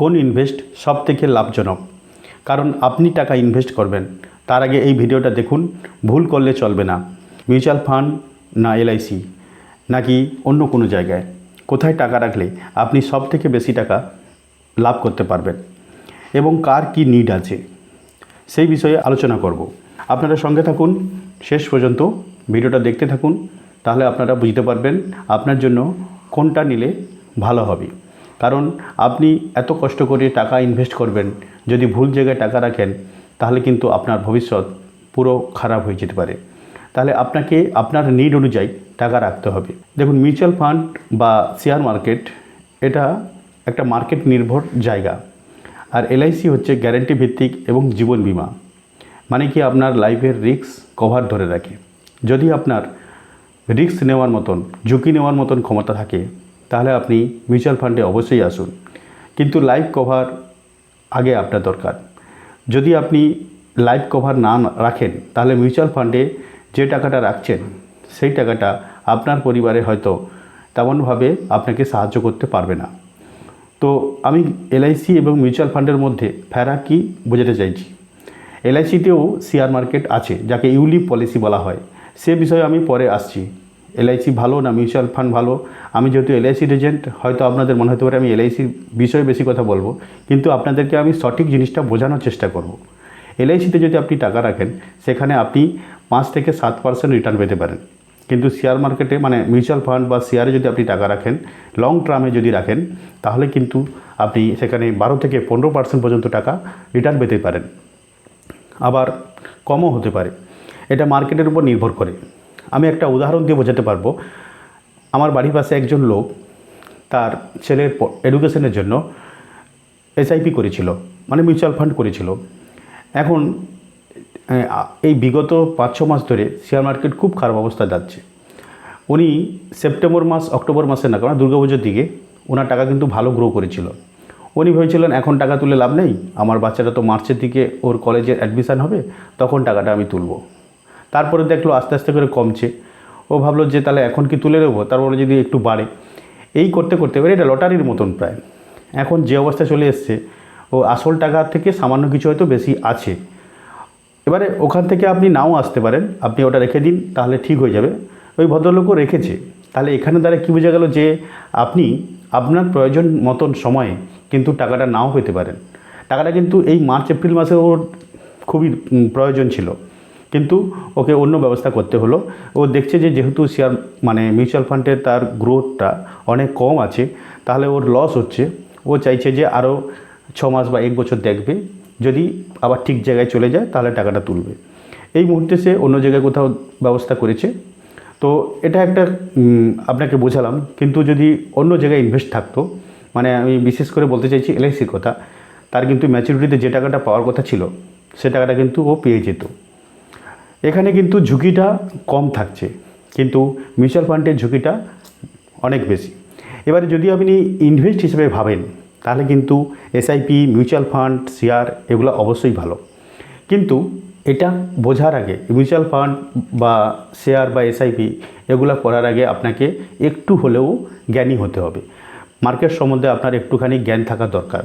কোন ইনভেস্ট সব থেকে লাভজনক? কারণ আপনি টাকা ইনভেস্ট করবেন। তার আগে এই ভিডিওটা দেখুন, ভুল করলে চলবে না। মিউচুয়াল ফান্ড না এলআইসি নাকি অন্য কোনো জায়গায়। কোথায় টাকা রাখলে আপনি সব থেকে বেশি টাকা লাভ করতে পারবেন? এবং কার কি নিড আছে? সেই বিষয়ে আলোচনা করব। আপনারা সঙ্গে থাকুন। শেষ পর্যন্ত ভিডিওটা দেখতে থাকুন। তাহলে আপনারা বুঝতে পারবেন আপনার জন্য কোনটা নিলে ভালো হবে। কারণ আপনি এত কষ্ট করে টাকা ইনভেস্ট করবেন, যদি ভুল জায়গায় টাকা রাখেন, তাহলে কিন্তু আপনার ভবিষ্যৎ পুরো খারাপ হয়ে যেতে পারে। তাহলে আপনাকে, আপনার নিড অনুযায়ী টাকা রাখতে হবে। দেখুন মিউচুয়াল ফান্ড বা শেয়ার মার্কেট এটা একটা মার্কেট নির্ভর জায়গা। আর এলআইসি হচ্ছে গ্যারেন্টি ভিত্তিক এবং জীবন বীমা। মানে কি আপনার লাইফের রিস্ক কভার ধরে রাখে। যদি আপনার রিস্ক নেওয়ার মতন, ঝুঁকি নেওয়ার মতন ক্ষমতা থাকে তাহলে আপনি মিউচুয়াল ফান্ডে অবশ্যই আসুন। কিন্তু লাইফ কভার আগে আপনার দরকার। যদি আপনি লাইফ কভার না রাখেন, তাহলে মিউচুয়াল ফান্ডে যে টাকাটা রাখছেন, সেই টাকাটা আপনার পরিবারে হয়তো তেমনভাবে আপনাকে সাহায্য করতে পারবে না। তো আমি এলআইসি এবং মিউচুয়াল ফান্ডের মধ্যে ফেরাক কি বোঝাতে চাইছি? এলআইসিতেও শেয়ার মার্কেট আছে, যাকে ইউলিপ পলিসি বলা হয়। সে বিষয়ে আমি পরে আসছি। এলআইসি ভালো না মিউচুয়াল ফান্ড ভালো? আমি যেহেতু এলআইসির এজেন্ট, হয়তো আপনাদের মনে হতে পারে আমি এলআইসির বিষয়ে বেশি কথা বলব, কিন্তু আপনাদেরকে আমি সঠিক জিনিসটা বোঝানোর চেষ্টা করব। এলআইসিতে যদি আপনি টাকা রাখেন, সেখানে আপনি পাঁচ থেকে সাত পার্সেন্ট রিটার্ন পেতে পারেন। কিন্তু শেয়ার মার্কেটে মানে মিউচুয়াল ফান্ড বা শেয়ারে যদি আপনি টাকা রাখেন, লং টার্মে যদি রাখেন, তাহলে কিন্তু আপনি সেখানে বারো থেকে পনেরো পার্সেন্ট পর্যন্ত টাকা রিটার্ন পেতে পারেন। আবার কমও হতে পারে। এটা মার্কেটের উপর নির্ভর করে। আমি একটা উদাহরণ দিয়ে বোঝাতে পারব। আমার বাড়ির পাশে একজন লোক তার ছেলের এডুকেশনের জন্য এসআইপি করেছিল মানে মিউচুয়াল ফান্ড করেছিল। এখন এই বিগত পাঁচ, ছ মাস ধরে শেয়ার মার্কেট খুব খারাপ অবস্থা যাচ্ছে। উনি সেপ্টেম্বর মাস, অক্টোবর মাসে না, কারণ দুর্গাপুজোর দিকে ওনার টাকা কিন্তু ভালো গ্রো করেছিল। উনি ভেবেছিলেন, এখন টাকা তুলে লাভ নেই, আমার বাচ্চাটা তো মার্চের দিকে ওর কলেজের অ্যাডমিশান হবে, তখন টাকাটা আমি তুলব। তারপরে দেখল আস্তে আস্তে করে কমছে। ও ভাবলো যে তাহলে এখন কি তুলে নেব? তারপরে যদি একটু বাড়ে। এই করতে করতে এবার এটা লটারির মতন প্রায়। এখন যে অবস্থা চলে এসছে, ও আসল টাকার থেকে সামান্য কিছু হয়তো বেশি আছে। এবারে ওখান থেকে আপনি নাও আসতে পারেন। আপনি ওটা রেখে দিন, তাহলে ঠিক হয়ে যাবে। ওই ভদ্রলোকও রেখেছে। তাহলে এখানে দ্বারা কী বোঝা গেল যে আপনি আপনার প্রয়োজন মতন সময়ে কিন্তু টাকাটা নাও পেতে পারেন। টাকাটা কিন্তু এই মার্চ, এপ্রিল মাসে ওর খুবই প্রয়োজন ছিল। কিন্তু ওকে অন্য ব্যবস্থা করতে হলো। ও দেখছে যে যেহেতু শেয়ার মানে মিউচুয়াল ফান্ডের তার গ্রোথটা অনেক কম আছে, তাহলে ওর লস হচ্ছে। ও চাইছে যে আরও ছ মাস বা এক বছর দেখবে। যদি আবার ঠিক জায়গায় চলে যায়, তাহলে টাকাটা তুলবে। এই মুহূর্তে সে অন্য জায়গায় কোথাও ব্যবস্থা করেছে। তো এটা একটা আপনাকে বোঝালাম। কিন্তু যদি অন্য জায়গায় ইনভেস্ট থাকতো মানে আমি বিশেষ করে বলতে চাইছি এলআইসির কথা, তার কিন্তু ম্যাচুরিটিতে যে টাকাটা পাওয়ার কথা ছিল, সে টাকাটা কিন্তু ও পেয়ে যেত। এখানে কিন্তু ঝুঁকিটা কম থাকছে, কিন্তু মিউচুয়াল ফান্ডের ঝুঁকিটা অনেক বেশি। এবারে যদি আপনি ইনভেস্ট হিসেবে ভাবেন, তাহলে কিন্তু এসআইপি মিউচুয়াল ফান্ড শেয়ার এগুলো অবশ্যই ভালো। কিন্তু এটা বোঝার আগে মিউচুয়াল ফান্ড বা শেয়ার বা এসআইপি এগুলো করার আগে আপনাকে একটু হলেও জ্ঞানী হতে হবে। মার্কেট সম্বন্ধে আপনার একটুখানি জ্ঞান থাকা দরকার।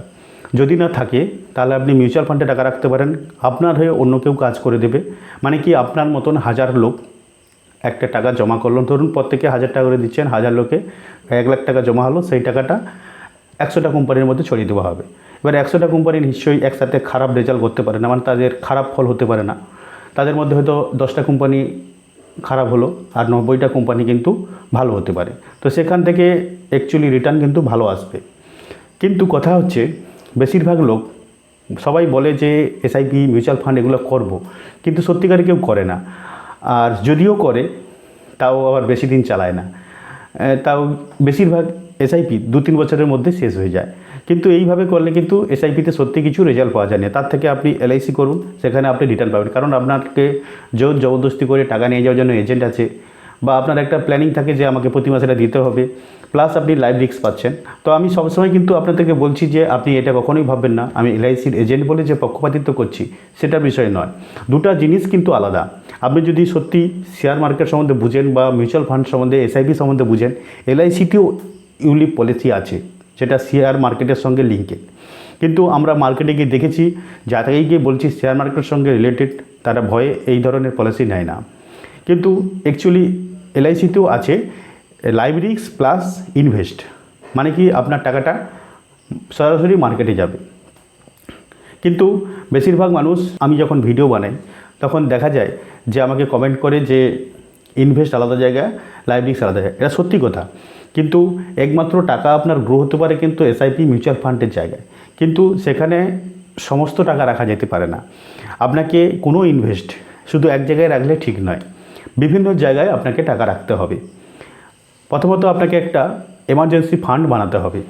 যদি না থাকে, তাহলে আপনি মিউচুয়াল ফান্ডে টাকা রাখতে পারেন। আপনার হয়ে অন্য কেউ কাজ করে দেবে। মানে কি, আপনার মতন হাজার লোক একটা টাকা জমা করলেন ধরুন প্রত্যেকে হাজার টাকা করে দিচ্ছেন, হাজার লোকে এক লাখ টাকা জমা হলো, সেই টাকাটা একশোটা কোম্পানির মধ্যে ছড়িয়ে দেওয়া হবে। এবার একশোটা কোম্পানি নিশ্চয়ই একসাথে খারাপ রেজাল্ট করতে পারে না মানে তাদের খারাপ ফল হতে পারে না। তাদের মধ্যে হয়তো দশটা কোম্পানি খারাপ হলো আর নব্বইটা কোম্পানি কিন্তু ভালো হতে পারে। তো সেখান থেকে অ্যাকচুয়ালি রিটার্ন কিন্তু ভালো আসবে। কিন্তু কথা হচ্ছে বেশিরভাগ লোক সবাই বলে যে এসআইপি মিউচুয়াল ফান্ড এগুলো করব, কিন্তু সত্যিকারে কেউ করে না। আর যদিও করে, তাও আবার বেশি দিন চালায় না। তাও বেশিরভাগ এসআইপি দু তিন বছরের মধ্যে শেষ হয়ে যায়। কিন্তু এইভাবে করলে কিন্তু এসআইপিতে সত্যি কিছু রেজাল্ট পাওয়া যায় না। তার থেকে আপনি এলআইসি করুন, সেখানে আপনি রিটার্ন পাবেন। কারণ আপনাকে জোর জবরদস্তি করে টাকা নিয়ে যাওয়ার জন্য এজেন্ট আছে, বা আপনার একটা প্ল্যানিং থাকে যে আমাকে প্রতি মাসে এটা দিতে হবে। প্লাস আপনি লাইভ রিস্ক পাচ্ছেন। তো আমি সবসময় কিন্তু আপনাদেরকে বলছি যে আপনি এটা কখনোই ভাববেন না। আমি এলআইসির এজেন্ট বলে যে পক্ষপাতিত্ব করছি, সেটার বিষয় নয়। দুটো জিনিস কিন্তু আলাদা। আপনি যদি সত্যি শেয়ার মার্কেট সম্বন্ধে বুঝেন বা মিউচুয়াল ফান্ড সম্বন্ধে এসআইপি সম্বন্ধে বুঝেন এলআইসিতেও ইউলিপ পলিসি আছে, যেটা শেয়ার মার্কেটের সঙ্গে লিঙ্কেড কিন্তু আমরা মার্কেটে গিয়ে দেখেছি যাদেরকে গিয়ে বলছি শেয়ার মার্কেটের সঙ্গে রিলেটেড তারা ভয়ে এই ধরনের পলিসি নেয় না। কিন্তু অ্যাকচুয়ালি এলআইসিতেও আছে লাইভ রিক্স প্লাস ইনভেস্ট মানে কি আপনার টাকাটা সরাসরি মার্কেটে যাবে। কিন্তু বেশিরভাগ মানুষ, আমি যখন ভিডিও বানাই, তখন দেখা যায় যে আমাকে কমেন্ট করে যে ইনভেস্ট আলাদা জায়গায় লাইভ রিক্স আলাদা জায়গায় এটা সত্যি কথা। কিন্তু একমাত্র টাকা আপনার গ্রো হতে পারে কিন্তু এসআইপি মিউচুয়াল ফান্ডের জায়গায়। কিন্তু সেখানে সমস্ত টাকা রাখা যেতে পারে না। আপনাকে কোনো ইনভেস্ট শুধু এক জায়গায় রাখলে ঠিক নয়, বিভিন্ন জায়গায় আপনাকে টাকা রাখতে হবে। প্রথমত আপনাকে একটা এমার্জেন্সি ফান্ড বানাতে হবে।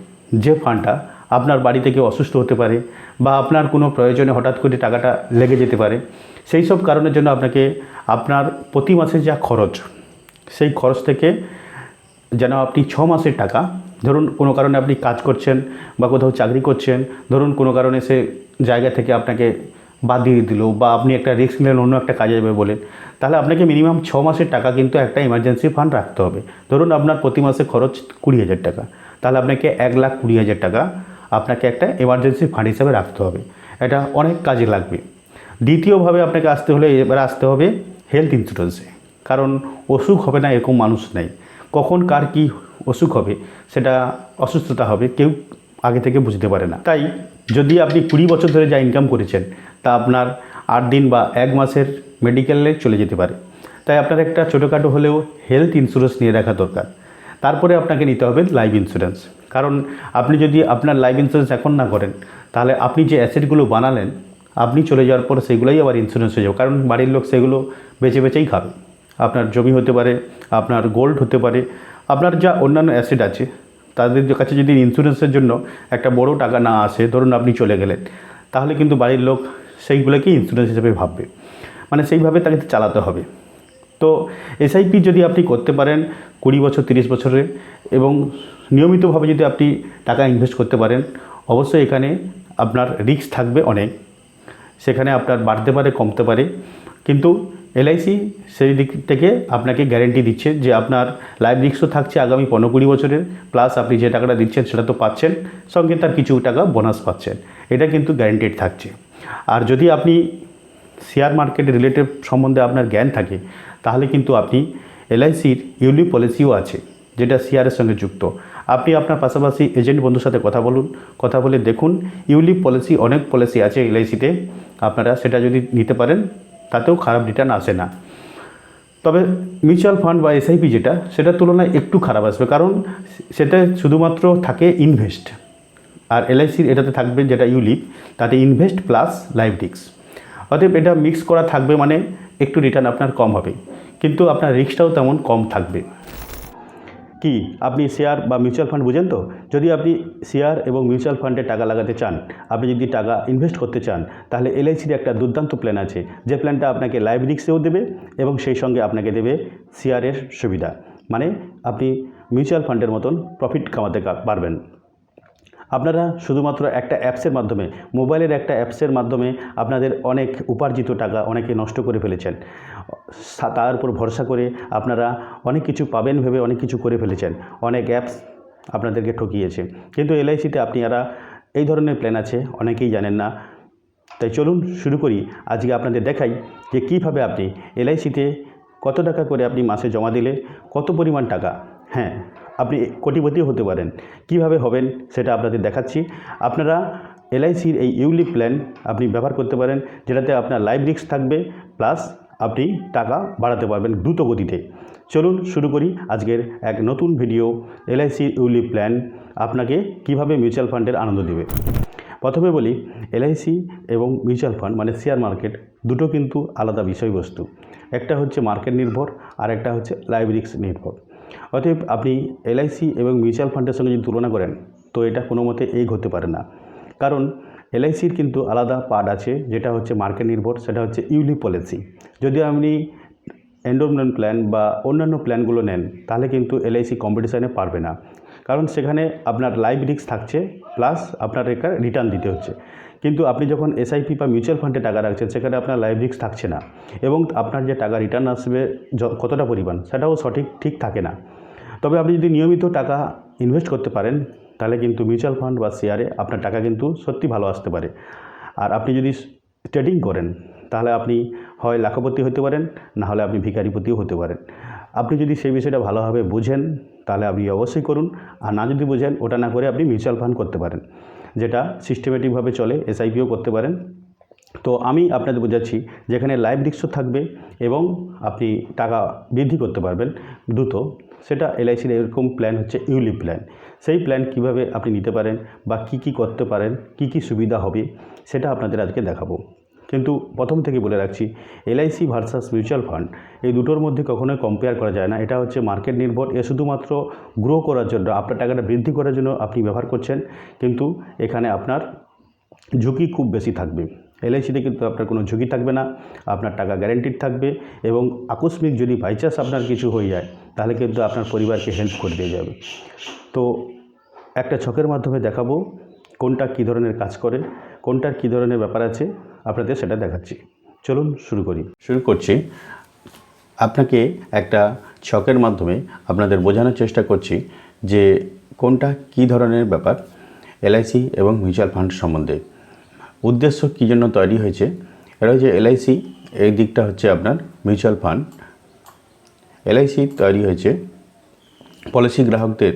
যে ফান্ডটা আপনার বাড়ি থেকে অসুস্থ হতে পারে বা আপনার কোনো প্রয়োজনে হঠাৎ করে টাকাটা লেগে যেতে পারে, সেই সব কারণের জন্য আপনাকে আপনার প্রতি মাসে যা খরচ, সেই খরচ থেকে যেন আপনি ছ মাসের টাকা, ধরুন কোনো কারণে আপনি কাজ করছেন বা কোথাও চাকরি করছেন, ধরুন কোনো কারণে সে জায়গা থেকে আপনাকে বাদ দিয়ে দিল বা আপনি একটা রিস্ক নিলেন, অন্য একটা কাজে যাবে বলেন, তাহলে আপনাকে মিনিমাম ছ মাসের টাকা কিন্তু একটা ইমার্জেন্সি ফান্ড রাখতে হবে। ধরুন আপনার প্রতি মাসে খরচ কুড়ি হাজার টাকা, তাহলে আপনাকে এক লাখ কুড়ি হাজার টাকা আপনাকে একটা এমার্জেন্সি ফান্ড হিসাবে রাখতে হবে। এটা অনেক কাজে লাগবে। দ্বিতীয়ভাবে আপনাকে আসতে হলে এবার আসতে হবে হেলথ ইন্স্যুরেন্সে কারণ অসুখ হবে না এরকম মানুষ নেই। কখন কার কি অসুখ হবে, সেটা অসুস্থতা হবে, কেউ আগে থেকে বুঝতে পারে না। তাই যদি আপনি কুড়ি বছর ধরে যা ইনকাম করেছেন, তা আপনার আট দিন বা এক মাসের মেডিকেলে চলে যেতে পারে। তাই আপনার একটা ছোটোখাটো হলেও হেলথ ইন্স্যুরেন্স নিয়ে রাখা দরকার। তারপরে আপনাকে নিতে হবে লাইফ ইন্স্যুরেন্স কারণ আপনি যদি আপনার লাইফ ইন্স্যুরেন্স এখন না করেন, তাহলে আপনি যে অ্যাসেটগুলো বানালেন, আপনি চলে যাওয়ার পর সেগুলোই আবার ইন্স্যুরেন্স হয়ে যাবে। কারণ বাড়ির লোক সেগুলো বেচে বেচেই খাবে। আপনার জমি হতে পারে, আপনার গোল্ড হতে পারে, আপনার যা অন্যান্য অ্যাসেট আছে তাদের কাছে যদি ইন্স্যুরেন্সের জন্য একটা বড় টাকা না আসে, ধরুন আপনি চলে গেলেন, তাহলে কিন্তু বাড়ির লোক সেইগুলোকে ইন্স্যুরেন্স হিসেবে ভাববে। মানে সেইভাবে তাকে চালাতে হবে। তো এসআইপি যদি আপনি করতে পারেন কুড়ি বছর, তিরিশ বছরে এবং নিয়মিতভাবে যদি আপনি টাকা ইনভেস্ট করতে পারেন, অবশ্যই এখানে আপনার রিস্ক থাকবে অনেক। সেখানে আপনার বাড়তে পারে, কমতে পারে। কিন্তু এলআইসি সেই দিক থেকে আপনাকে গ্যারেন্টি দিচ্ছে যে আপনার লাইফ রিস্কও থাকছে আগামী পনেরো কুড়ি বছরের প্লাস আপনি যে টাকাটা দিচ্ছেন সেটা তো পাচ্ছেন, সঙ্গে তার কিছু টাকা বোনাস পাচ্ছেন। এটা কিন্তু গ্যারেন্টেড থাকছে। আর যদি আপনি শেয়ার মার্কেট রিলেটেড সম্বন্ধে আপনার জ্ঞান থাকে, তাহলে কিন্তু আপনি এলআইসির ইউলি পলিসিও আছে, যেটা শেয়ারের সঙ্গে যুক্ত। আপনি আপনার পাশাপাশি এজেন্ট বন্ধুর সাথে কথা বলুন, কথা বলে দেখুন। ইউলি পলিসি অনেক পলিসি আছে এলআইসিতে। আপনারা সেটা যদি নিতে পারেন তাতেও খারাপ রিটার্ন আসে না। তবে মিউচুয়াল ফান্ড বা এসআইপি যেটা, সেটার তুলনায় একটু খারাপ আসবে। কারণ সেটা শুধুমাত্র থাকে ইনভেস্ট আর এলআইসির এটাতে থাকবে যেটা ইউলিপ তাতে ইনভেস্ট প্লাস লাইফ রিক্স অতএব এটা মিক্স করা থাকবে মানে একটু রিটার্ন আপনার কম হবে। কিন্তু আপনার রিক্সটাও তেমন কম থাকবে। কি? আপনি শেয়ার বা মিউচুয়াল ফান্ড বুঝেন তো? যদি আপনি শেয়ার এবং মিউচুয়াল ফান্ডে টাকা লাগাতে চান, আপনি যদি টাকা ইনভেস্ট করতে চান, তাহলে এলআইসির একটা দুর্দান্ত প্ল্যান আছে। যে প্ল্যানটা আপনাকে লাইভ রিক্সেও দেবে এবং সেই সঙ্গে আপনাকে দেবে শেয়ারের সুবিধা। মানে আপনি মিউচুয়াল ফান্ডের মতন প্রফিট কামাতে পারবেন। আপনারা শুধুমাত্র একটা অ্যাপসের মাধ্যমে, মোবাইলের একটা অ্যাপসের মাধ্যমে আপনাদের অনেক উপার্জিত টাকা অনেকে নষ্ট করে ফেলেছেন। তার উপর ভরসা করে আপনারা অনেক কিছু পাবেন ভেবে অনেক কিছু করে ফেলেছেন। অনেক অ্যাপস আপনাদেরকে ঠকিয়েছে। কিন্তু এলআইসিতে আপনি আপনারা এই ধরনের প্ল্যান আছে, অনেকেই জানেন না। তাই চলুন শুরু করি। আজকে আপনাদের দেখাই যে কীভাবে আপনি এলআইসিতে কত টাকা করে আপনি মাসে জমা দিলে কত পরিমাণ টাকা হ্যাঁ আপনি কোটিপতিও হতে পারেন। কীভাবে হবেন সেটা আপনাদের দেখাচ্ছি। আপনারা এলআইসির এই ইউলিপ প্ল্যান আপনি ব্যবহার করতে পারেন, যেটাতে আপনার লাইভ রিস্ক থাকবে, প্লাস আপনি টাকা বাড়াতে পারবেন দ্রুত গতিতে। চলুন শুরু করি আজকের এক নতুন ভিডিও এলআইসি ইউলিপ প্ল্যান, আপনাকে কীভাবে মিউচুয়াল ফান্ডের আনন্দ দেবে। প্রথমে বলি, এলআইসি এবং মিউচুয়াল ফান্ড মানে শেয়ার মার্কেট দুটো কিন্তু আলাদা বিষয়বস্তু। একটা হচ্ছে মার্কেট নির্ভর আর একটা হচ্ছে লাইভ নির্ভর। অতএব আপনি এলআইসি এবং মিউচুয়াল ফান্ডের সঙ্গে যদি তুলনা করেন, তো এটা কোনো মতে এই হতে পারে না। কারণ এলআইসির কিন্তু আলাদা পার্ট আছে, যেটা হচ্ছে মার্কেট নির্ভর, সেটা হচ্ছে ইউলি পলিসি। যদি আপনি এন্ডোমেন্ট প্ল্যান বা অন্যান্য প্ল্যানগুলো নেন, তাহলে কিন্তু এলআইসি কম্পিটিশানে পারবে না। কারণ সেখানে আপনার লাইভ রিস্ক থাকছে প্লাস আপনার একটা রিটার্ন দিতে হচ্ছে। কিন্তু আপনি যখন এসআইপি বা মিউচুয়াল ফান্ডে টাকা রাখছেন, সেখানে আপনার লাইভ রিস্ক থাকছে না। এবং আপনার যে টাকা রিটার্ন আসবে কতটা পরিমাণ, সেটাও সঠিক, ঠিক থাকে না। তবে আপনি যদি নিয়মিত টাকা ইনভেস্ট করতে পারেন, তাহলে কিন্তু মিউচুয়াল ফান্ড বা শেয়ারে আপনার টাকা কিন্তু সত্যি ভালো আসতে পারে। আর আপনি যদি ট্রেডিং করেন, তাহলে আপনি হয় লাখপতি হতে পারেন, না হলে আপনি ভিখারিপতিও হতে পারেন। আপনি যদি সেই বিষয়টা ভালোভাবে বুঝেন তাহলে আপনি অবশ্যই করুন। আর না যদি বোঝেন, ওটা না করে আপনি মিউচুয়াল ফান্ড করতে পারেন, যেটা সিস্টেমেটিকভাবে চলে এসআইপিও করতে পারেন। তো আমি আপনাদের বোঝাচ্ছি, যেখানে লাইভ রিক্সও থাকবে এবং আপনি টাকা বৃদ্ধি করতে পারবেন দ্রুত, সেটা এলআইসির এরকম প্ল্যান হচ্ছে ইউলি প্ল্যান সেই প্ল্যান কীভাবে আপনি নিতে পারেন বা কি কি করতে পারেন, কি কি সুবিধা হবে, সেটা আপনাদের আজকে দেখাবো। কিন্তু প্রথম থেকে বলে রাখছি এলআইসি ভার্সাস মিউচুয়াল ফান্ড, এই দুটোর মধ্যে কখনোই কম্পেয়ার করা যায় না। এটা হচ্ছে মার্কেট নির্ভর, এ শুধুমাত্র গ্রো করার জন্য, আপনার টাকাটা বৃদ্ধি করার জন্য আপনি ব্যবহার করছেন, কিন্তু এখানে আপনার ঝুঁকি খুব বেশি থাকবে। এলআইসিতে কিন্তু আপনার কোনো ঝুঁকি থাকবে না, আপনার টাকা গ্যারেন্টিড থাকবে এবং আকস্মিক যদি বাইচান্স আপনার কিছু হয়ে যায়, তাহলে কিন্তু আপনার পরিবারকে হেল্প করে দিয়ে যাবে। তো একটা ছকের মাধ্যমে দেখাবো কোনটা কী ধরনের কাজ করে, কোনটার কী ধরনের ব্যাপার আছে আপনাদের সেটা দেখাচ্ছি। চলুন শুরু করি। শুরু করছি। আপনাকে একটা ছকের মাধ্যমে আপনাদের বোঝানোর চেষ্টা করছি যে কোনটা কী ধরনের ব্যাপার এলআইসি এবং মিউচুয়াল ফান্ড সম্বন্ধে। উদ্দেশ্য কী জন্য তৈরি হয়েছে? এটা হচ্ছে এলআইসি এই দিকটা হচ্ছে আপনার মিউচুয়াল ফান্ড। এলআইসি তৈরি হয়েছে পলিসি গ্রাহকদের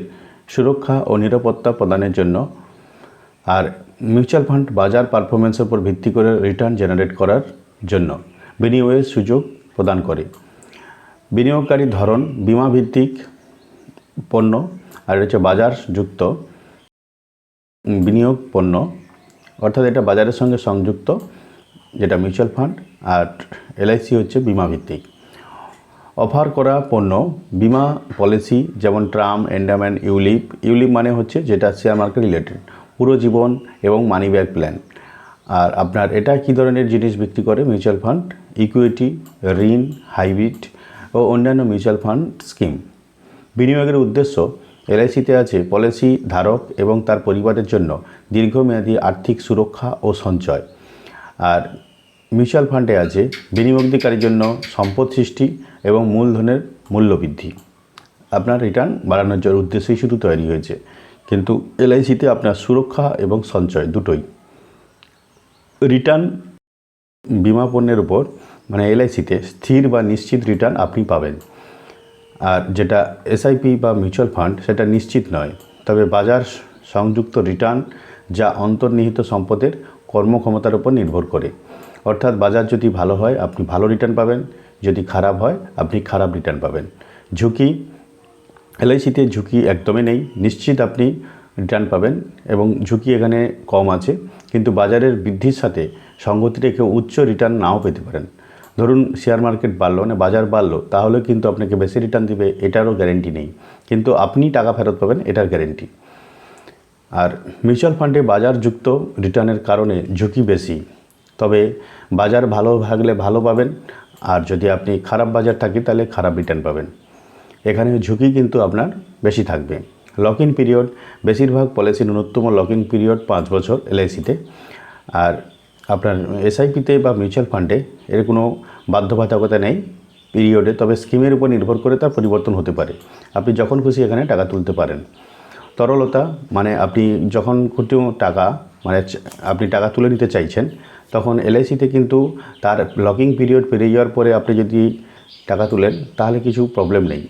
সুরক্ষা ও নিরাপত্তা প্রদানের জন্য। আর মিউচুয়াল ফান্ড বাজার পারফরমেন্সের উপর ভিত্তি করে রিটার্ন জেনারেট করার জন্য বিনিয়োগের সুযোগ প্রদান করে। বিনিয়োগকারী ধরন বিমা ভিত্তিক পণ্য, আর হচ্ছে বাজার যুক্ত বিনিয়োগ পণ্য। অর্থাৎ এটা বাজারের সঙ্গে সংযুক্ত, যেটা মিউচুয়াল ফান্ড আর এলআইসি হচ্ছে বিমা ভিত্তিক অফার করা পণ্য, বিমা পলিসি যেমন ট্রাম এন্ডামেন্ট ইউলিপ। ইউলিপ মানে হচ্ছে যেটা শেয়ার মার্কেট রিলেটেড। পুরো জীবন এবং মানি ব্যাক প্ল্যান আর আপনার এটা কী ধরনের জিনিস বিক্রি করে? মিউচুয়াল ফান্ড ইকুইটি ঋণ হাইব্রিড ও অন্যান্য মিউচুয়াল ফান্ড স্কিম বিনিয়োগের উদ্দেশ্য এলআইসিতে আছে পলিসি ধারক এবং তার পরিবারের জন্য দীর্ঘমেয়াদী আর্থিক সুরক্ষা ও সঞ্চয়। আর মিউচুয়াল ফান্ডে আছে বিনিয়োগকারীর জন্য সম্পদ সৃষ্টি এবং মূলধনের মূল্য বৃদ্ধি আপনার রিটার্ন বাড়ানোর উদ্দেশ্যেই শুধু তৈরি হয়েছে। কিন্তু এলআইসিতে আপনার সুরক্ষা এবং সঞ্চয় দুটোই। রিটার্ন বিমা পণ্যের উপর মানে এলআইসিতে স্থির বা নিশ্চিত রিটার্ন আপনি পাবেন। আর যেটা এসআইপি বা মিউচুয়াল ফান্ড, সেটা নিশ্চিত নয়। তবে বাজার সংযুক্ত রিটার্ন যা অন্তর্নিহিত সম্পদের কর্মক্ষমতার উপর নির্ভর করে। অর্থাৎ বাজার যদি ভালো হয়, আপনি ভালো রিটার্ন পাবেন। যদি খারাপ হয়, আপনি খারাপ রিটার্ন পাবেন। ঝুঁকি এলআইসিতে ঝুঁকি একদমই নেই। নিশ্চিত আপনি রিটার্ন পাবেন এবং ঝুঁকি এখানে কম আছে। কিন্তু বাজারের বৃদ্ধির সাথে সঙ্গতি রেখে উচ্চ রিটার্ন নাও পেতে পারেন। ধরুন শেয়ার মার্কেট বাড়লো মানে বাজার বাড়লো, তাহলে কিন্তু আপনাকে বেশি রিটার্ন দিবে, এটারও গ্যারেন্টি নেই। কিন্তু আপনি টাকা ফেরত পাবেন, এটার গ্যারেন্টি আর মিউচুয়াল ফান্ডে বাজারযুক্ত রিটার্নের কারণে ঝুঁকি বেশি। তবে বাজার ভালো থাকলে ভালো পাবেন, আর যদি আপনি খারাপ বাজার থাকে, তাহলে খারাপ রিটার্ন পাবেন। এখানে ঝুঁকি কিন্তু আপনার বেশি থাকবে। লক ইন পিরিয়ড, বেশিরভাগ পলিসি ন্যূনতম লক ইন পিরিয়ড পাঁচ বছর এলআইসিতে। আর আপনার এসআইপিতে বা মিউচুয়াল ফান্ডে এর কোনো বাধ্যবাধকতা নেই পিরিয়ডে, তবে স্কিমের উপর নির্ভর করে তার পরিবর্তন হতে পারে। আপনি যখন খুশি এখানে টাকা তুলতে পারেন। তরলতা মানে আপনি যখন খুঁটি টাকা মানে আপনি টাকা তুলে নিতে চাইছেন, তখন এলআইসিতে কিন্তু তার লকিং পিরিয়ড পেরিয়ে যাওয়ার পরে আপনি যদি টাকা তুলেন, তাহলে কিছু প্রবলেম নেই।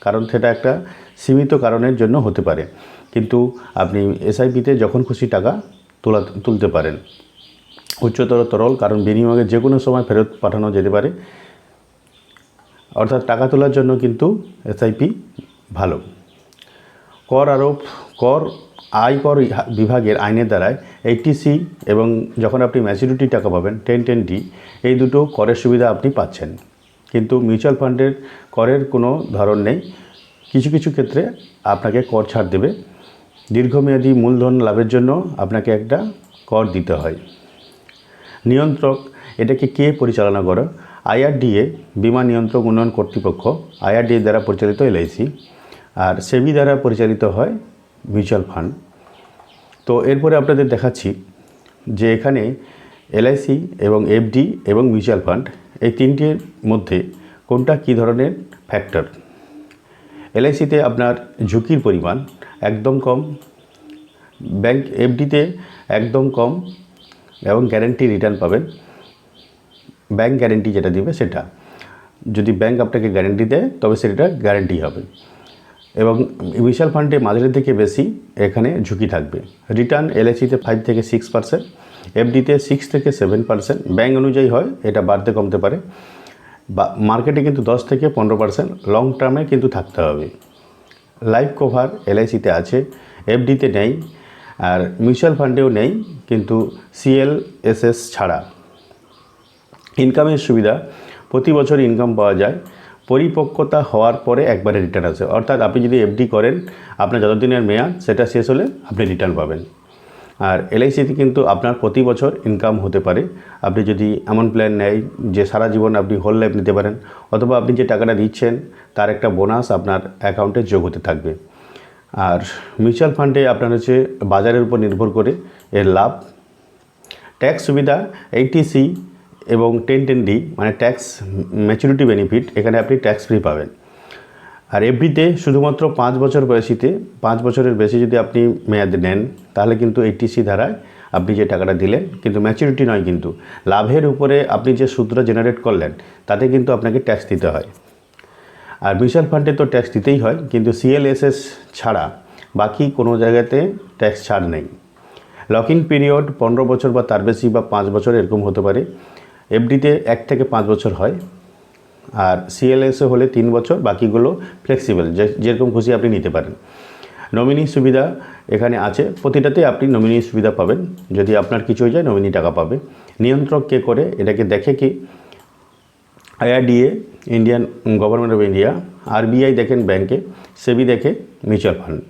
কারণ সেটা একটা সীমিত কারণের জন্য হতে পারে। কিন্তু আপনি এসআইপিতে যখন খুশি টাকা তোলা, তুলতে পারেন। উচ্চতর তরল, কারণ বিনিয়োগে যে কোনো সময় ফেরত পাঠানো যেতে পারে। অর্থাৎ টাকা তোলার জন্য কিন্তু এসআইপি ভালো। কর আরোপ, কর আয়কর বিভাগের আইনের দ্বারায় এইটিসি এবং যখন আপনি ম্যাচুরিটি টাকা পাবেন টেন টেন ডি এই দুটো করের সুবিধা আপনি পাচ্ছেন। কিন্তু মিউচুয়াল ফান্ডের করের কোনো ধরন নেই। কিছু কিছু ক্ষেত্রে আপনাকে কর ছাড় দেবে। দীর্ঘমেয়াদী মূলধন লাভের জন্য আপনাকে একটা কর দিতে হয়। নিয়ন্ত্রক, এটাকে কে পরিচালনা করে? আইআরডিএ, বিমা নিয়ন্ত্রক উন্নয়ন কর্তৃপক্ষ, আইআরডিএ দ্বারা পরিচালিত এলআইসি, আর সেবি দ্বারা পরিচালিত হয় মিউচুয়াল ফান্ড তো এরপরে আপনাদের দেখাচ্ছি যে এখানে এলআইসি এবং এফডি এবং মিউচুয়াল ফান্ড এই তিনটির মধ্যে কোনটা কী ধরনের ফ্যাক্টর এলআইসিতে আপনার ঝুঁকির পরিমাণ একদম কম ব্যাংক এফডিতে একদম কম এবং গ্যারেন্টি রিটার্ন পাবেন। ব্যাংক গ্যারেন্টি যেটা দিবে সেটা। যদি ব্যাংক আপনাকে গ্যারেন্টি দেয়, তবে সেটা গ্যারেন্টি হবে। এবং মিউচুয়াল ফান্ডে মাঝারি থেকে বেশি এখানে ঝুঁকি থাকবে। রিটার্ন এলআইসিতে ফাইভ থেকে সিক্স পার্সেন্ট এফডিতে সিক্স থেকে সেভেন পার্সেন্ট ব্যাংক অনুযায়ী হয়, এটা বাড়তে কমতে পারে। বা মার্কেটে কিন্তু দশ থেকে পনেরো পার্সেন্ট লং টার্মে কিন্তু থাকতে হবে। লাইফ কভার এলআইসিতে আছে এফডিতে নেই, আর মিউচুয়াল ফান্ডেও নেই, কিন্তু সিএল এসএস ছাড়া। ইনকামের সুবিধা, প্রতি বছর ইনকাম পাওয়া যায়। পরিপক্কতা হওয়ার পরে একবারে রিটার্ন আসে। অর্থাৎ আপনি যদি এফডি করেন, আপনার যতদিনের মেয়াদ, সেটা শেষ হলে আপনি রিটার্ন পাবেন। আর এলআইসিতে কিন্তু আপনার প্রতি বছর ইনকাম হতে পারে। আপনি যদি এমন প্ল্যান নেয় যে সারা জীবন আপনি হোল লাইফ নিতে পারেন, অথবা আপনি যে টাকাটা দিচ্ছেন, তার একটা বোনাস আপনার অ্যাকাউন্টে যোগ হতে থাকবে। আর মিউচুয়াল ফান্ডে আপনার হচ্ছে বাজারের উপর নির্ভর করে এর লাভ। ট্যাক্স সুবিধা এইটিসি এবং টেন টেন ডি মানে ট্যাক্স ম্যাচুরিটি বেনিফিট এখানে আপনি ট্যাক্স ফ্রি পাবেন। আর এফডিতে শুধুমাত্র পাঁচ বছর বয়সীতে, পাঁচ বছরের বেশি যদি আপনি মেয়াদ নেন, তাহলে কিন্তু এইটিসি ধারায় আপনি যে টাকাটা দিলেন, কিন্তু ম্যাচুরিটি নয় কিন্তু। লাভের উপরে আপনি যে সূত্র জেনারেট করলেন, তাতে কিন্তু আপনাকে ট্যাক্স দিতে হয়। আর মিউচুয়াল ফান্ডে তো ট্যাক্স দিতেই হয়, কিন্তু সিএলএসএস ছাড়া বাকি কোনো জায়গাতে ট্যাক্স ছাড় নেই। লক ইন পিরিয়ড পনেরো বছর বা তার বেশি বা পাঁচ বছর এরকম হতে পারে। এফডিতে এক থেকে পাঁচ বছর হয়। আর সিএলএসে হলে তিন বছর, বাকিগুলো ফ্লেক্সিবল যেরকম খুশি আপনি নিতে পারেন। নমিনি সুবিধা এখানে আছে, প্রতিটাতেই আপনি নমিনি সুবিধা পাবেন। যদি আপনার কিছু হয়ে যায় নমিনি টাকা পাবে। নিয়ন্ত্রক কে করে? এটাকে দেখে কি? IRDA Indian government of India RBI দেখেন ব্যাংকে সেবি দেখে মিউচুয়াল ফান্ড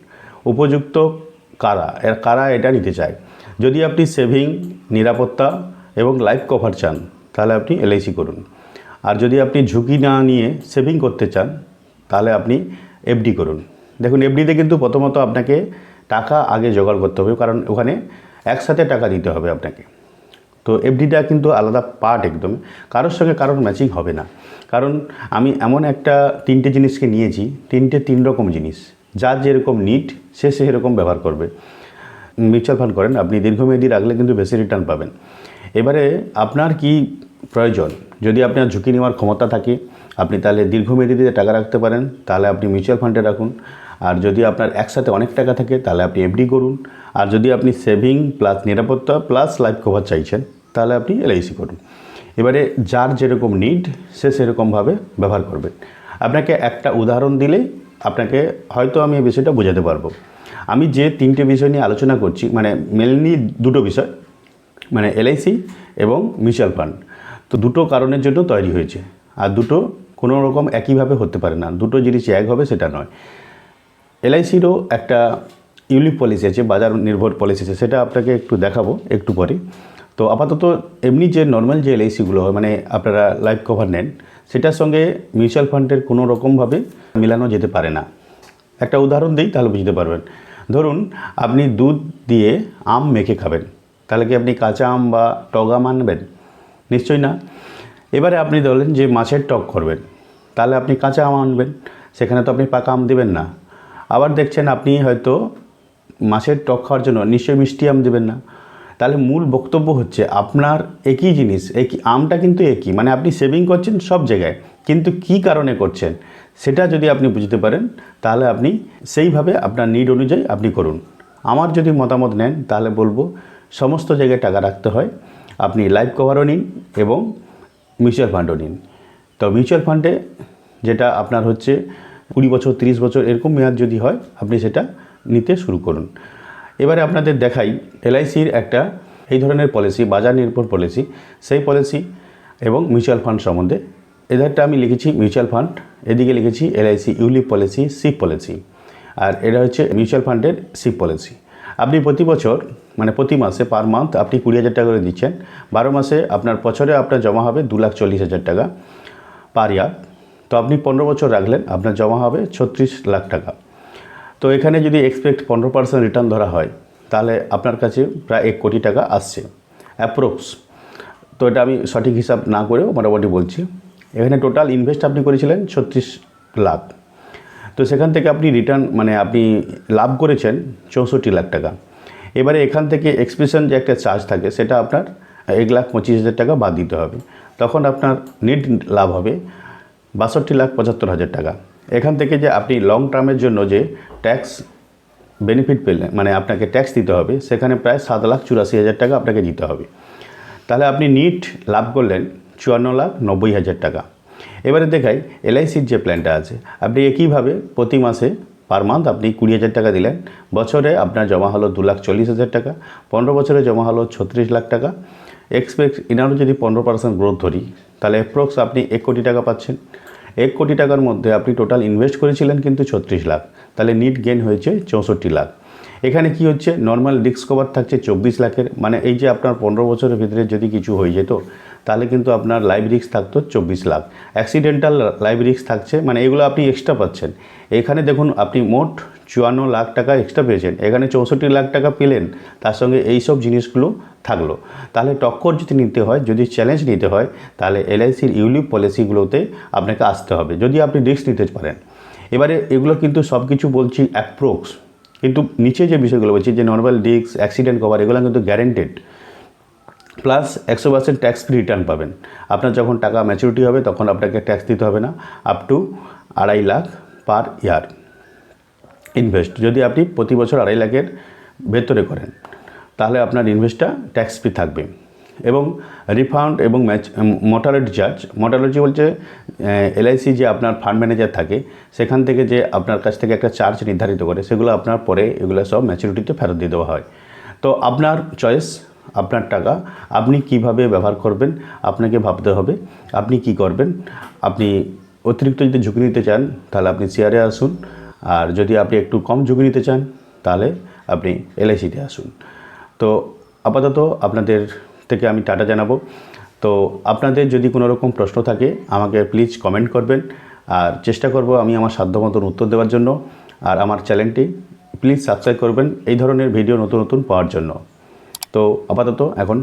উপযুক্ত কারা? এর কারা এটা নিতে চায়? যদি আপনি সেভিং নিরাপত্তা এবং লাইফ কভার চান, তাহলে আপনি এলআইসি করুন। আর যদি আপনি ঝুঁকি না নিয়ে সেভিং করতে চান, তাহলে আপনি এফডি করুন। দেখুন এফডিতে কিন্তু প্রথমত আপনাকে টাকা আগে জোগাড় করতে হবে, কারণ ওখানে একসাথে টাকা দিতে হবে আপনাকে। তো এফডিটা কিন্তু আলাদা পার্ট একদম। কারোর সঙ্গে কারোর ম্যাচিং হবে না। কারণ আমি এমন একটা তিনটে জিনিসকে নিয়েছি, তিনটে তিন রকম জিনিস। যার যেরকম নিট সে সেরকম ব্যবহার করবে। মিউচুয়াল ফান্ড করেন, আপনি দীর্ঘমেয়াদী রাখলে কিন্তু বেশি রিটার্ন পাবেন। এবারে আপনার কি প্রয়োজন? যদি আপনার ঝুঁকি নেওয়ার ক্ষমতা থাকে, আপনি তাহলে দীর্ঘমেয়াদীতে টাকা রাখতে পারেন, তাহলে আপনি মিউচুয়াল ফান্ডে রাখুন। আর যদি আপনার একসাথে অনেক টাকা থাকে, তাহলে আপনি এফডি করুন। আর যদি আপনি সেভিং প্লাস নিরাপত্তা প্লাস লাইফ কভার চাইছেন, তাহলে আপনি এলআইসি করুন। এবারে যার যেরকম নিড সে সেরকমভাবে ব্যবহার করবেন আপনাকে একটা উদাহরণ দিলে আপনাকে হয়তো আমি এই বিষয়টা বোঝাতে পারব। আমি যে তিনটে বিষয় নিয়ে আলোচনা করছি মানে মেনলি দুটো বিষয় মানে এলআইসি এবং মিউচুয়াল ফান্ড তো দুটো কারণের জন্য তৈরি হয়েছে। আর দুটো কোনো রকম একইভাবে হতে পারে না। দুটো জিনিস এক হবে সেটা নয়। এলআইসিরও একটা ইউনিক পলিসি আছে, বাজার নির্ভর পলিসি আছে, সেটা আপনাকে একটু দেখাবো একটু পরে। তো আপাতত এমনি যে নর্মাল যে এলআইসিগুলো হয় মানে আপনারা লাইফ কভার নেন, সেটার সঙ্গে মিউচুয়াল ফান্ডের কোনো রকমভাবে মেলানো যেতে পারে না। একটা উদাহরণ দিই, তাহলে বুঝতে পারবেন। ধরুন, আপনি দুধ দিয়ে আম মেখে খাবেন। তাহলে কি আপনি কাঁচা আম বা টক আম আনবেন? নিশ্চয়ই না। এবারে আপনি ধরলেন যে মাছের টক করবেন, তাহলে আপনি কাঁচা আম আনবেন, সেখানে তো আপনি পাকা আম দেবেন না। আবার দেখছেন আপনি হয়তো মাছের টক খাওয়ার জন্য নিশ্চয়ই মিষ্টি আম দেবেন না। তাহলে মূল বক্তব্য হচ্ছে আপনার একই জিনিস, একই আমটা কিন্তু একই মানে আপনি সেভিং করছেন সব জায়গায়, কিন্তু কি কারণে করছেন সেটা যদি আপনি বুঝতে পারেন, তাহলে আপনি সেইভাবে আপনার নিড অনুযায়ী আপনি করুন। আমার যদি মতামত নেন, তাহলে বলব সমস্ত জায়গায় টাকা রাখতে হয়। আপনি লাইফ কভারও নিন এবং মিউচুয়াল ফান্ডও নিন। তো মিউচুয়াল ফান্ডে যেটা আপনার হচ্ছে কুড়ি বছর, তিরিশ বছর এরকম মেয়াদ যদি হয়, আপনি সেটা নিতে শুরু করুন। এবারে আপনাদের দেখাই এলআইসির একটা এই ধরনের পলিসি বাজার নির্ভর পলিসি সেই পলিসি এবং মিউচুয়াল ফান্ড সম্বন্ধে। এধারটা আমি লিখেছি মিউচুয়াল ফান্ড এদিকে লিখেছি LIC ULIP policy SIP policy আর এটা হচ্ছে মিউচুয়াল ফান্ডের সিপ পলিসি আপনি প্রতি বছর মানে প্রতি মাসে পার মান্থ আপনি কুড়ি হাজার টাকা করে দিচ্ছেন। বারো মাসে আপনার বছরে আপনার জমা হবে দু লাখ চল্লিশ হাজার টাকা পার ইয়ার তো আপনি পনেরো বছর রাখলেন, আপনার জমা হবে ছত্রিশ লাখ টাকা। তো এখানে যদি এক্সপেক্ট পনেরো পার্সেন্ট রিটার্ন ধরা হয়, তাহলে আপনার কাছে প্রায় এক কোটি টাকা আসছে অ্যাপ্রোক্স তো এটা আমি সঠিক হিসাব না করেও মোটামুটি বলছি। এখানে টোটাল ইনভেস্ট আপনি করেছিলেন ছত্রিশ লাখ। তো সেখান থেকে আপনি রিটার্ন মানে আপনি লাভ করেছেন চৌষট্টি লাখ টাকা। এবারে এখান থেকে এক্সপ্রেশন যে একটা চার্জ থাকে, সেটা আপনার এক লাখ পঁচিশ হাজার টাকা বাদ দিতে হবে। তখন আপনার নেট লাভ হবে বাষট্টি লাখ পঁচাত্তর হাজার টাকা। এখান থেকে যে আপনি লং টার্মের জন্য যে ট্যাক্স বেনিফিট পেলেন মানে আপনাকে ট্যাক্স দিতে হবে, সেখানে প্রায় সাত লাখ চুরাশি হাজার টাকা আপনাকে দিতে হবে। তাহলে আপনি নিট লাভ করলেন চুয়ান্ন লাখ নব্বই হাজার টাকা। এবারে দেখাই এলআইসির যে প্ল্যানটা আছে, আপনি একইভাবে প্রতি মাসে পার মান্থ আপনি কুড়ি হাজার টাকা দিলেন। বছরে আপনার জমা হলো দু লাখ চল্লিশ হাজার টাকা। পনেরো বছরে জমা হলো ছত্রিশ লাখ টাকা। এক্সপেক্ট ইনারও যদি পনেরো পার্সেন্ট গ্রোথ ধরি, তাহলে অ্যাপ্রক্স আপনি এক কোটি টাকা পাচ্ছেন। এক কোটি টাকার মধ্যে আপনি টোটাল ইনভেস্ট করেছিলেন কিন্তু ছত্রিশ লাখ। তাহলে নিট গেন হয়েছে চৌষট্টি লাখ। এখানে কি হচ্ছে? নর্মাল রিস্ক কভার থাকছে চব্বিশ লাখের। মানে এই যে আপনার পনেরো বছরের ভিতরে যদি কিছু হয়ে যেত তাহলে কিন্তু আপনার লাইভ রিস্ক থাকতো চব্বিশ লাখ। অ্যাক্সিডেন্টাল লাইভ রিস্ক থাকছে মানে এগুলো আপনি এক্সট্রা পাচ্ছেন। এখানে দেখুন, আপনি মোট চুয়ান্ন লাখ টাকা এক্সট্রা পেয়েছেন। এখানে চৌষট্টি লাখ টাকা পেলেন, তার সঙ্গে এই সব জিনিসগুলো থাকল। তাহলে টক্কর যদি নিতে হয়, যদি চ্যালেঞ্জ নিতে হয়, তাহলে এলআইসির ইউলিপ পলিসিগুলোতে আপনাকে আসতে হবে, যদি আপনি রিস্ক নিতে পারেন। এবারে এগুলো কিন্তু সব কিছু বলছি অ্যাপ্রোক্স কিন্তু নিচে যে বিষয়গুলো বলছি, যে নর্মাল ডিস্ক অ্যাক্সিডেন্ট কভার এগুলো কিন্তু গ্যারেন্টেড প্লাস একশো পার্সেন্ট ট্যাক্স ফ্রি রিটার্ন পাবেন। আপনার যখন টাকা ম্যাচুরিটি হবে, তখন আপনাকে ট্যাক্স দিতে হবে না। আপ টু আড়াই লাখ পার ইয়ার ইনভেস্ট যদি আপনি প্রতি বছর আড়াই লাখের ভেতরে করেন, তাহলে আপনার ইনভেস্টটা ট্যাক্স ফ্রি থাকবে। এবং রিফান্ড এবং ম্যাচ মর্টালিটি চার্জ মর্টালিটি বলছে এলআইসি যে আপনার ফান্ড ম্যানেজার থাকে, সেখান থেকে যে আপনার কাছ থেকে একটা চার্জ নির্ধারিত করে, সেগুলো আপনার পরে এগুলো সব ম্যাচুরিটিতে ফেরত দিয়ে দেওয়া হয়। তো আপনার চয়েস আপনার টাকা, আপনি কীভাবে ব্যবহার করবেন, আপনাকে ভাবতে হবে। আপনি কি করবেন? আপনি অতিরিক্ত যদি ঝুঁকি নিতে চান, তাহলে আপনি শেয়ারে আসুন। আর যদি আপনি একটু কম ঝুঁকি নিতে চান, তাহলে আপনি এলআইসিতে আসুন। তো আপাতত আপনাদের থেকে আমি টাটা জানাব। তো আপনাদের যদি কোনো রকম প্রশ্ন থাকে, আমাকে প্লিজ কমেন্ট করবেন। আর চেষ্টা করব আমি আমার সাধ্য মতন উত্তর দেওয়ার জন্য। আর আমার চ্যানেলটি প্লিজ সাবস্ক্রাইব করবেন। এই ধরনের ভিডিও নতুন নতুন পাওয়ার জন্য। তো আপাতত এখন